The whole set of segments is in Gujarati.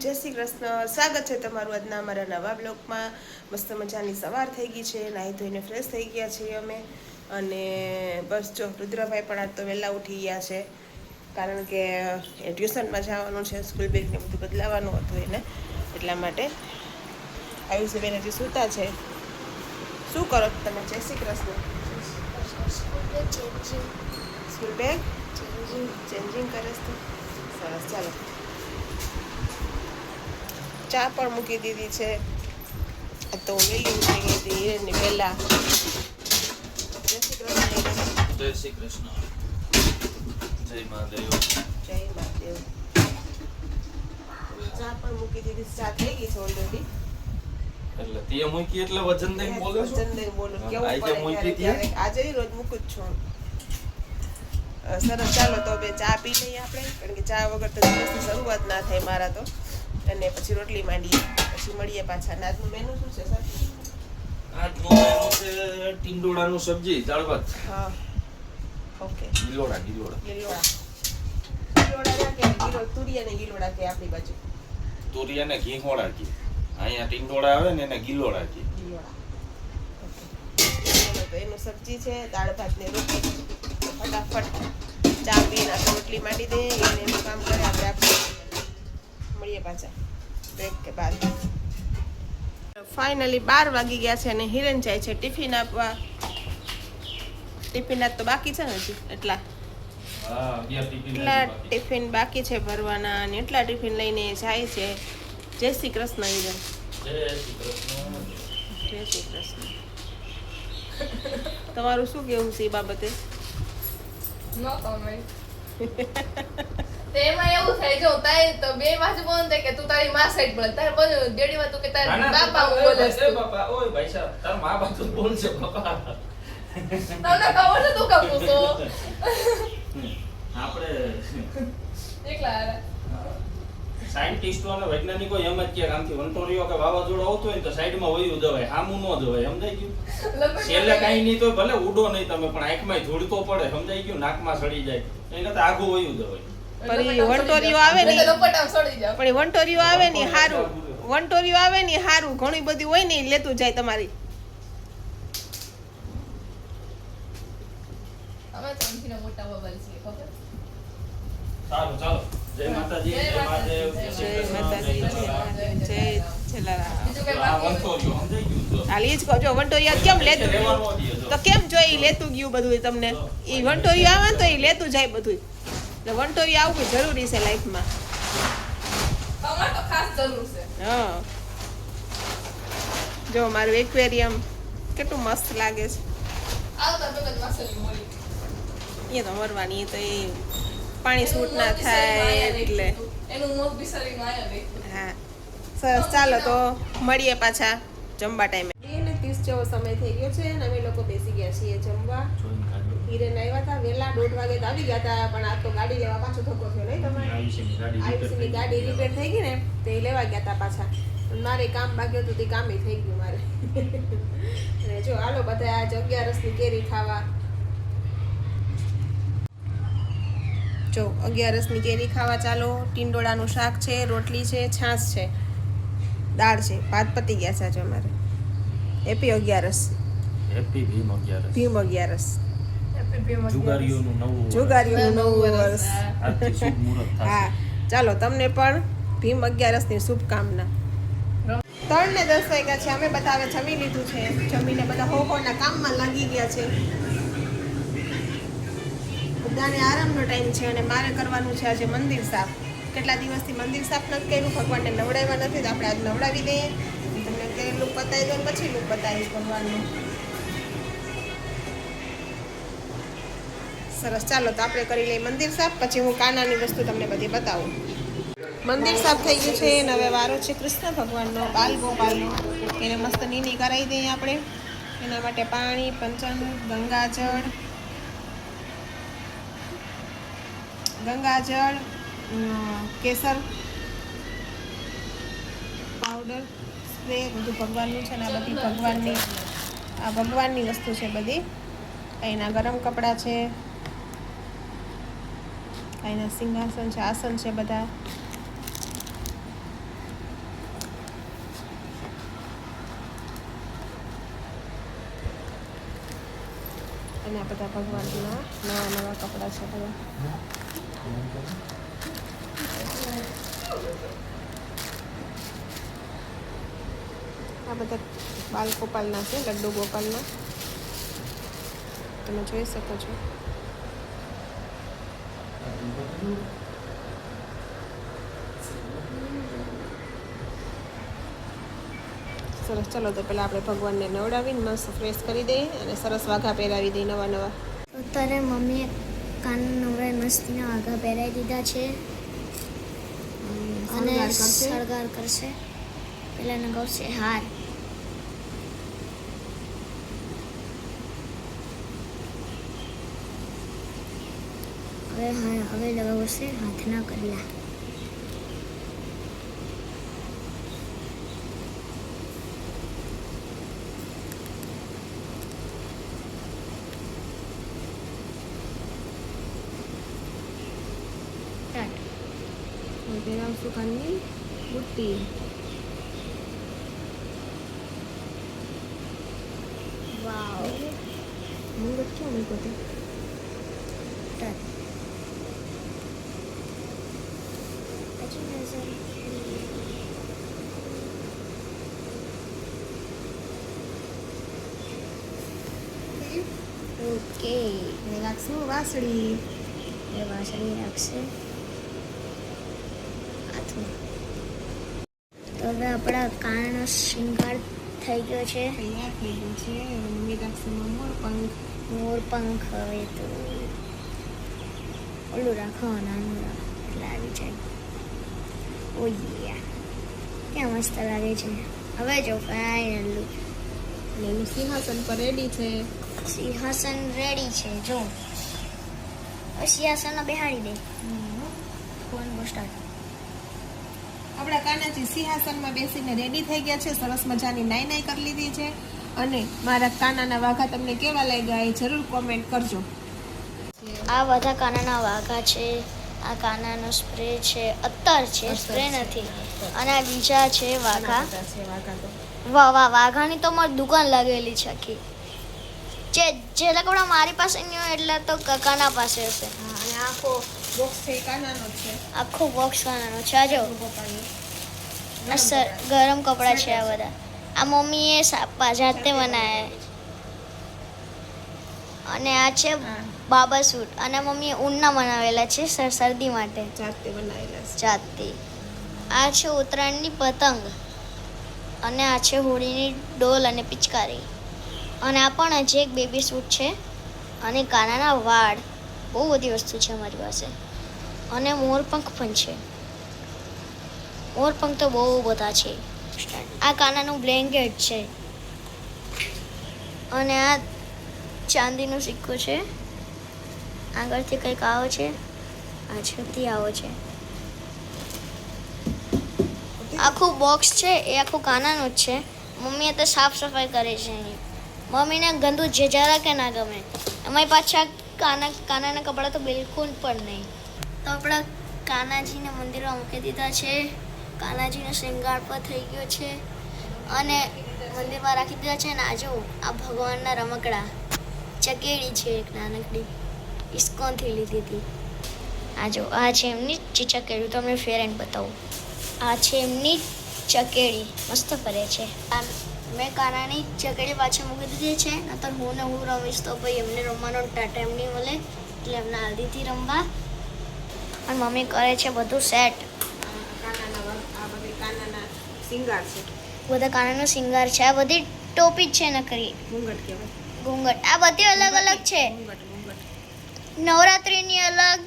જય શ્રી કૃષ્ણ. સ્વાગત છે તમારું આજના અમારા નવા બ્લોગમાં. મસ્ત મજાની સવાર થઈ ગઈ છે નાહી ધોઈને ફ્રેશ થઈ ગયા છીએ અમે. અને બસ જો રુદ્રભાઈ પણ આજ તો વહેલા ઉઠી ગયા છે. કારણ કે એ ટ્યુશનમાં જવાનું છે સ્કૂલ બેગને બધું બદલાવાનું હતું એને. એટલા માટે આયુષબેન હજી સૂતા છે. શું કરો તમે? જય Shri Krishna. School bag changing કરે છે. સરસ ચાલો. ચા પણ મૂકી દીધી છે. તો વેલી ઉતરી ગઈ હતી હિરેનની પહેલા. જય શ્રી કૃષ્ણ. જય શ્રી કૃષ્ણ જય મહાદેવ જય મહાદેવ ચા પણ મૂકી દીધી ચા થઈ ગઈ છે ઓલરેડી એટલે તે મૂકી એટલે વજન દઈને બોલો છો? ચંદન બોલું. કેવું આજે પડે આજે રોજ મૂકું જ છું. સરસ ચાલો તો બે ચા પી લઈએ આપણે. કારણ કે ચા વગર તો દિવસની શરૂઆત ના થાય મારા તો. અને પછી રોટલી માંડીએ. પછી મળીએ પાછા. આજનું મેનુ શું છે સર આજનું મેનુ છે ટીંડોળાનું સબ્જી દાળ ભાત. હા. ઓકે. ગિલોડા ગિલોડા. ગિલોડા. ગિલોડા કે ગિલો તુરિયા ને ગિલોડા કે આપણી બાજુ? તુરિયા ને ઘીંગોળા કે. અહીંયા ટીંડોળા આવે ને એને ગિલોડા કે. ગિલોડા. તો એનું સબ્જી છે દાળ ભાત ને રોટલી. ફટાફટ ચા પીને આપણે રોટલી માંડી દઈએ એને એનું કામ કરે આપણે આપણે મળીએ પાછા બ્રેક કે બાદ. ફાઇનલી બાર વાગી ગયા છે અને હિરેન જાય છે ટિફિન આપવા. ટિફિન આજ તો બાકી છે ને હજી? એટલા. એટલા ટિફિન બાકી છે ભરવાના અને એટલા ટિફિન લઈને જાય છે. જય શ્રી કૃષ્ણ હિરેન. જય શ્રી કૃષ્ણ. જય શ્રી કૃષ્ણ. તમારું શું કેવું છે એ બાબતે? ન comment. તેમાં એવું થાય જો તારી તો બે બાજુ બોલ દે કે તું તારી માં સાઈડ બોલ તારે બોલ ડેડી માં તું કે તારે બાપા બોલે છે બાપા, ઓય, ભાઈ સાહેબ, તાર મા બાજુ બોલશે, બાપા. તમને ખબર છે તું કામ તો આપણે એકલા. સાયન્ટિસ્ટો અને વૈજ્ઞાનિકો એમ જ કે આમથી વંટોળીઓ કે વાવાઝોડું આવતું હોય તો સાઈડમાં વયું જવાય સામું ન જવાય સમજાઈ ગયું? છેલ્લે કાંઈ નહીં તો ભલે ઉડો નહીં તમે પણ આંખમાં ધૂળ તો પડે સમજાઈ ગયું? નાકમાં સડી જાય. એ કરતા આઘું વયું જવાય સડી આવે ને. પણ એ વંટોરીઓ આવે ને હારું. વંટોરીઓ આવે ને હારું. ઘણી બધી હોય ને લેતું જાય તમારી. અમે મોટા બબલ છીએ ખબર? સારું ચાલો. જય માતાજી જય મહાદેવ જય માતાજી જય જ કહો જો વંટોરિયા કેમ લેતું ગયું? રહેવાનું જ છે, જો. તો કેમ જો ઈ લેતું ગયું બધું તમને? ઈ વંટોરિયું આવે તો ઈ લેતું જાય બધું. એટલે વંટોરિયું આવવું જરૂરી છે લાઈફમાં. અમારે તો ખાસ જરૂર છે. હા. જો મારું એક્વેરિયમ કેટલું મસ્ત લાગે છે. એ તો મરવાની એ તો એ પાણી સૂટ ના થાય એટલે. હા. સરસ ચાલો તો મળીએ પાછા જમવા ટાઈમે. બે ત્રીસ જેવો સમય થઈ ગયો છે અને અમે લોકો બેસી ગયા છીએ જમવા. હિરેન આવ્યા હતા વહેલા દોઢ વાગે તો આવી ગયા હતા પણ આ તો ગાડી લેવા પાછો ધક્કો થયો નહીં તમારે? આયુષ્યની ગાડી. રિપેર થઈ ગઈ ને તે લેવા ગયા હતા પાછા. મારે કામ બાકી હતું તે કામે થઈ ગયું મારે. અને જો હાલો બધા આજ અગિયારસની કેરી ખાવા. જો અગિયારસની કેરી ખાવા ચાલો. ટીંડોળાનું શાક છે રોટલી છે છાશ છે દાળ છે. ભાત પતી ગયા છે આજે અમારે. હેપી અગિયારસ. Happy ભીમ અગિયારસ. ભીમ અગિયારસ. જુગારીઓનું નવું વર્ષ. હા. ચાલો તમને પણ ભીમ અગિયારસની શુભકામના. ત્રણ ને દસ વાગ્યા છે. અમે બધા હવે જમી લીધું છે. જમીને બધા હો હોના કામમાં લાગી ગયા છે. બધાને આરામનો ટાઈમ છે અને મારે કરવાનું છે આજે મંદિર સાફ. કેટલા દિવસથી મંદિર સાફ નથી કર્યું, ભગવાનને નવડાવ્યા નથી તો આપણે આજ નવડાવી દઈએ. તમને અત્યારે લૂપ બતાવી દો પછી લુક બતાવીશ ભગવાનનું. સરસ. ચાલો તો આપણે કરી લઈએ મંદિર સાફ. પછી હું કાનાની વસ્તુ તમને બધી બતાવું. મંદિર સાફ થઈ ગયું છે અને હવે વારો છે કૃષ્ણ ભગવાનનો, બાલ ગોપાલનો. એને મસ્ત નીની કરાવી દઈએ આપણે. એના માટે પાણી, પંચન, ગંગાજળ ગંગાજળ કેસર પાવડર, સ્પ્રે, બધું ભગવાનનું છે ને આ બધી ભગવાનની, આ ભગવાનની વસ્તુ છે બધી. અહીંના ગરમ કપડાં છે. અહીંના સિંહાસન છે, આસન છે બધા. અને આ બધા ભગવાનના નવા નવા કપડાં છે બધા. આ બધા બાલ ગોપાલના છે, લડ્ડુ ગોપાલના. તમે જોઈ શકો છો. સરસ. ચલો, તો પહેલાં આપણે ભગવાનને નવડાવીને મસ્ત ફ્રેશ કરી દઈએ અને સરસ વાઘા પહેરાવી દઈએ નવા નવા અત્યારે મમ્મીએ કાન નવરાય મસ્તીના આગા પહેરાવી દીધા છે. અને શણગાર કરશે. પેલા નગાવશે. હાર. હવે હા હવે લગાવશે હાથના કડલા સ્ટાર્ટ અને પહેરાવશું કાનની બુટ્ટી વાવ મુંગટ ક્યાં મૂક્યો તે સ્ટાર્ટ પછી નજર ઓકે રાખશું વાસળી એ વાસળી રાખશે હાથમાં તો હવે આપણા કાનનો શિંગાર થઈ ગયો છે. તૈયાર થઈ ગયું છે. હવે મમ્મી રાખશે મોર પંખ. હવે તો ઓલું રાખો નાનું એટલે આવી જાય. ઓય ક્યાં મસ્ત લાગે છે. હવે જો ફાઇનલ લુક સિંહાસન પર રેડી છે. સિંહાસન રેડી છે. જો. સિંહાસન બેહાડી દે. ફોન બસ સ્ટાર્ટ આપણા કાનાજી સિંહાસનમાં બેસીને રેડી થઈ ગયા છે. સરસ મજાની નાઈ નાઈ કરી લીધી છે. અને મારા કાનાના વાઘા તમને કેવા લાગ્યા એ જરૂર કોમેન્ટ કરજો. આ બધા કાનાના વાઘા છે. આ કાનાનો સ્પ્રે છે. અત્તર છે. સ્પ્રે નથી. અને આ બીજા છે વાઘા. વાહ વાહ વાઘાની તો મારી દુકાન લાગેલી છે આખી. જે જે કપડા મારી પાસે નહીં હોય એટલે તો કાકાના પાસે હશે. અને આખો બોક્સ છે કાનાનો છે. આખો બોક્સ કાનાનો છે. આ જો. સર ગરમ કપડાં. છે આ બધા. આ મમ્મીએ સાપા જાતે બનાવ્યા. અને આ છે બાબા સૂટ. અને મમ્મીએ ઊનના બનાવેલા છે સર- શરદી માટે. જાતે બનાવેલા છે. જાતે. આ છે ઉત્તરાયણની પતંગ. અને આ છે હોળીની ડોલ અને પિચકારી. અને આ પણ હજી એક બેબી સૂટ છે. અને કાનાના વાળ. બહુ બધી વસ્તુ છે અમારી પાસે. અને મોરપંખ પણ છે. મોરપંખ તો બહુ બધા છે. આ કાનાનું બ્લેન્કેટ છે. અને આ ચાંદીનો સિક્કો છે. આગળથી કંઈક આવો છે. પાછળથી આવો છે. આખું બોક્સ છે, એ આખું કાનાનું જ છે. મમ્મીએ તો સાફ સફાઈ કરે છે અહીં. મમ્મીને ગંદુ જે જરા કે ના ગમે. અમારી પાછા કાના કાનાના કપડાં તો બિલકુલ પણ નહીં. તો આપણા કાનાજીને મંદિરમાં મૂકી દીધા છે. કાનાજીનો શૃંગાર પણ થઈ ગયો છે. અને મંદિરમાં રાખી દીધા છે અને આજુ આ ભગવાનના રમકડા. ચકેડી છે એક નાનકડી. ઇસ્કોનથી લીધી હતી. આજો આ છે એમની જે ચકેડી. તમને ફેર એન્ડ બતાવું. આ છે એમની ચકેડી. મસ્ત ફરે છે. મેં કાનાની ચકડી પાછળ મૂકી દીધી છે નતર હું ને હું રમીશ તો ભાઈ એમને રમવાનો ટાટા નહીં મળે એટલે એમને હલ્દીથી રમવા. અને મમ્મી કરે છે બધું સેટ છે બધા કાનાનો શિંગાર છે આ બધી ટોપી જ છે નકરી ઘૂંઘટ કહેવાય ઘૂંઘટ. આ બધી અલગ અલગ છે. નવરાત્રિની અલગ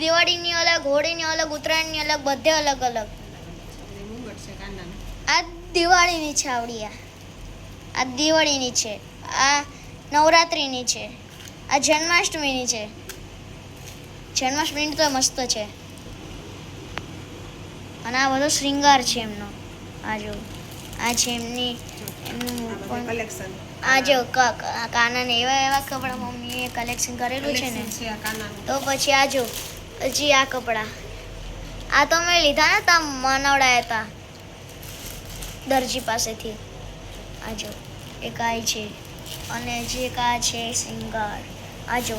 દિવાળીની અલગ હોળીની અલગ ઉત્તરાયણની અલગ બધે અલગ અલગ. આ દિવાળીની છે આવડી આ. આ દિવાળીની છે આ નવરાત્રિની છે આ જન્માષ્ટમીની છે. જન્માષ્ટમી તો મસ્ત છે. અને આ બધો શ્રૃંગાર છે એમનો. આ જો આ છે એમની એમનું આ કલેક્શન. આ જો ક- ને એવા એવા કપડાં મમ્મીએ કલેક્શન કરેલું છે ને. તો પછી આ જો હજી આ કપડાં. આ તો મેં લીધા ને તા મનાવડાયા હતા દરજી પાસેથી. આ જો. એક ગાય છે અને જે કા છે સિંગાર. આ જો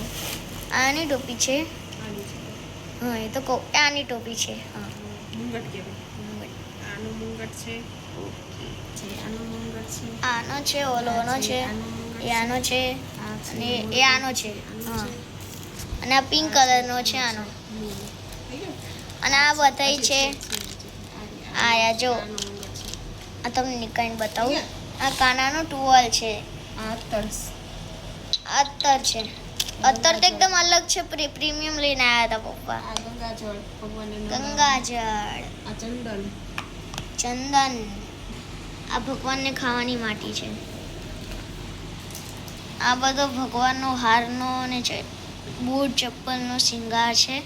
આની ટોપી છે? હા એ તો કહું એ આની ટોપી છે હા. મુંગટ કહેવાય. આનું મુંગટ છે. જે આનું મુંગટ છે. આનો છે ઓલોનો છે એ આનો છે. અને એ આનો છે હા. અને આ પિંક કલરનો છે આનો. અને આ બધાય છે. આ જો આ તમને નીકળીને બતાવું. આ કાનાનો ટુવાલ છે. આ તર્સ અત્તર છે. અત્તર તો એકદમ અલગ છે. પ્રી પ્રીમિયમ લઈને આવ્યા હતા પપ્પા. ગંગાજળ ગંગાજળ. આ ચંદન. ચંદન. આ ભગવાનને ખાવાની માટી છે. આ બધો ભગવાનનો હારનો અને બૂટ ચપ્પલનો શિંગાર છે.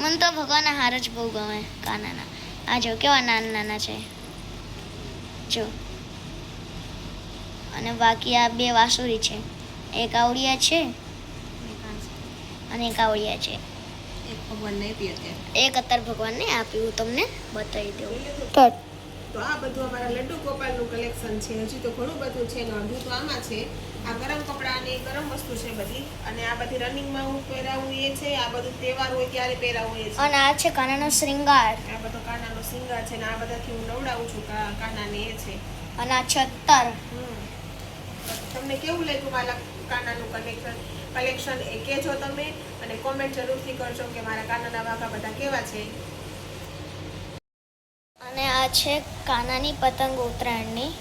મને તો ભગવાનના હાર જ બહુ ગમે કાનાના. આ જો કેવા નાના નાના છે. જો. અને બાકી આ બે વાસુરી છે. એક આવડિયા છે અને એક આવડિયા છે. એક ભગવાનને આપી અત્યારે. ભગવાનને આપ્યું તમને બતાવી દઉં. તો આ બધું અમારા લડ્ડુ ગોપાલનું કલેક્શન છે. હજી તો ઘણું બધું છે ને અડધું તો આમાં છે. આ ગરમ કપડાની ગરમ વસ્તુ છે બધી. અને આ બધી રનિંગમાં હું પહેરાવું એ છે આ બધું તહેવાર હોય ત્યારે પહેરાવું એ છે. અને આ છે કાનાનો શૃંગાર. આ બધો કાનાનો સિંગાર છે ને આ બધાથી હું નવડાવું છું કાનાને એ છે. અને આ છે અત્તર હમ. તમને કેવું લાગ્યું મારા કાનાનું કલેક્શન કલેક્શન એ કહેજો તમે? અને કોમેન્ટ જરૂરથી કરજો કે મારા કાનાના વાઘા બધા કેવા છે? અને આ છે કાનાની પતંગ ઉત્તરાયણની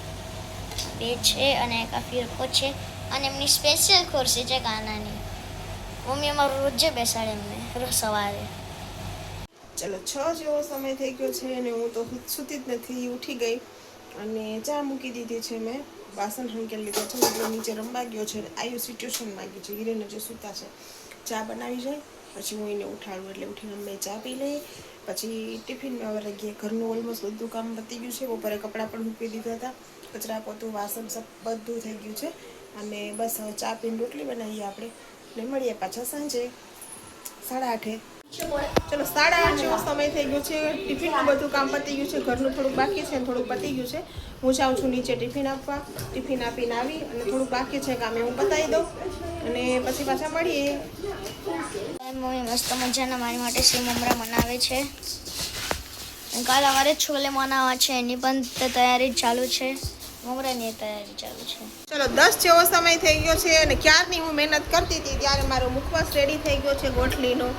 બે છે અને એક આ ફિરકો છે. અને એમની સ્પેશિયલ ખુરશી છે કાનાની. મમ્મી અમારું રોજે બેસાડે એમને રોજ સવારે. ચલો છ જેવો સમય થઈ ગયો છે અને હું તો સૂતી જ નથી ઉઠી ગઈ. અને ચા મૂકી દીધી છે મેં. વાસણ હંકેલ લીધા છે એટલે નીચે રમવા ગયો છે આયુષી ટ્યુશનમાં ગયો છે. હિરેન જે સૂતા છે, ચા બનાવી જાય પછી હું એને ઉઠાડું, એટલે ઉઠીને અમે ચા પી લઈએ. પછી ટિફિનમાં હવે ગયા ઘરનું ઓલમોસ્ટ બધું કામ પતી ગયું છે, બપોરે કપડાં પણ મૂકી દીધા હતા. કચરા પોતું, વાસણ સબ બધું થઈ ગયું છે. અને બસ હવે ચા પીને રોટલી બનાવીએ આપણે. ને મળીએ પાછા સાંજે સાડા આઠે. ચલો સાડા આઠ જેવો સમય થઈ ગયો છે. ટિફિનનું બધું કામ પતી ગયું છે. ઘરનું થોડુંક બાકી છે અને થોડુંક પતી ગયું છે. હું જાઉં છું નીચે ટિફિન આપવા. ટિફિન આપીને આવી અને થોડુંક બાકી છે કામ હું પતાવી દઉં અને પછી પાછા મળીએ. મમ્મી મસ્ત મજાના મારી માટે સેવ મમરા મનાવે છે. કાલ અમારે છોલે મનાવવા છે. એની પણ તૈયારી ચાલુ છે. મમરાની તૈયારી ચાલુ છે. ચલો દસ જેવો સમય થઈ ગયો છે અને ક્યારની હું મહેનત કરતી હતી ત્યારે મારો મુખવાસ રેડી થઈ ગયો છે ગોઠલીનો.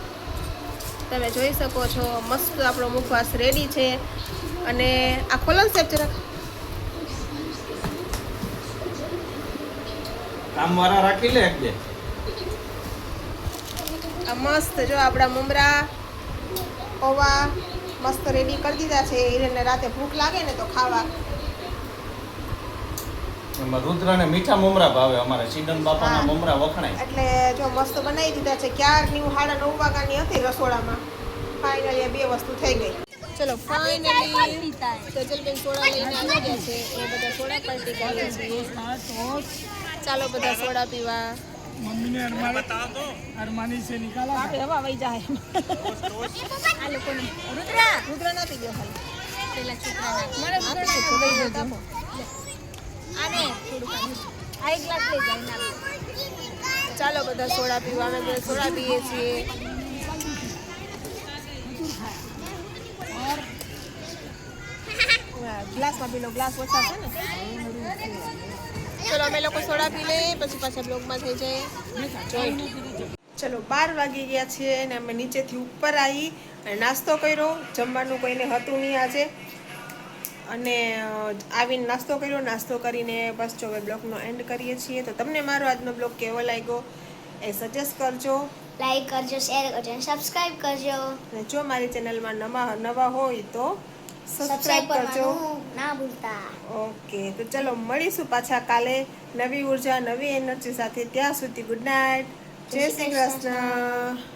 તમે જોઈ શકો છો. મસ્ત આપણો મુખવાસ રેડી છે. અને આ ખોલન સેપ જરા. વાળા રાખી લે એક બે. આ મસ્ત જો આપણા મમરા પૌવા મસ્ત રેડી કરી દીધા છે. હિરેનને રાતે ભૂખ લાગે ને તો ખાવા. રુદ્રને મીઠા મમરા ભાવે અમારે. સીધન બાપાના મમરા વખણાય. એટલે જો મસ્ત બનાવી દીધા છે. ક્યારની હું સાડા નવ વાગ્યાની હતી રસોડામાં. ફાઇનલી બે વસ્તુ થઈ ગઈ. ચલો ફાઇનલી સજલબેન સોડા લઈને આવી ગયા છે. એ બધા સોડા પલટી કરે છે. ચાલો બધા સોડા પીવા. મમ્મીને અરમાની બતા દો અરમાની સે નિકાલા આપણે હવા વઈ જાય. આ લોકોને. રુદ્ર! રુદ્ર ના પી ગયો ખાલી. પેલા છોકરા ના મને રુદ્ર ના પી ગયો આને આ એક ગ્લાસ લઈ જાય ના ચાલો બધા સોડા પીવા અમે બધા સોડા પીએ છીએ. ગ્લાસમાં પી લો ગ્લાસ ઓછા છે ને? ચલો અમે લોકો સોડા પી લઈએ પછી પાછા બ્લોગમાં થઈ જાય. ચલો. બાર વાગી ગયા છે અને અમે નીચેથી ઉપર આવી અને નાસ્તો કર્યો. જમવાનું કોઈને હતું નહીં આજે. અને આવીને નાસ્તો કર્યો. નાસ્તો કરીને બસ જો હવે બ્લોગનો એન્ડ કરીએ છીએ. તો તમને મારો આજનો બ્લોગ કેવો લાગ્યો એ સજેસ્ટ કરજો. લાઈક કરજો શેર કરજો અને સબસ્ક્રાઇબ કરજો. અને જો મારી ચેનલમાં નવા નવા હોય તો સબસ્ક્રાઈબ કરજો. ના ભૂલતા. ઓકે તો ચલો મળીશું પાછા કાલે નવી ઊર્જા નવી એનર્જી સાથે. ત્યાં સુધી ગુડ નાઇટ. જય શ્રી કૃષ્ણ.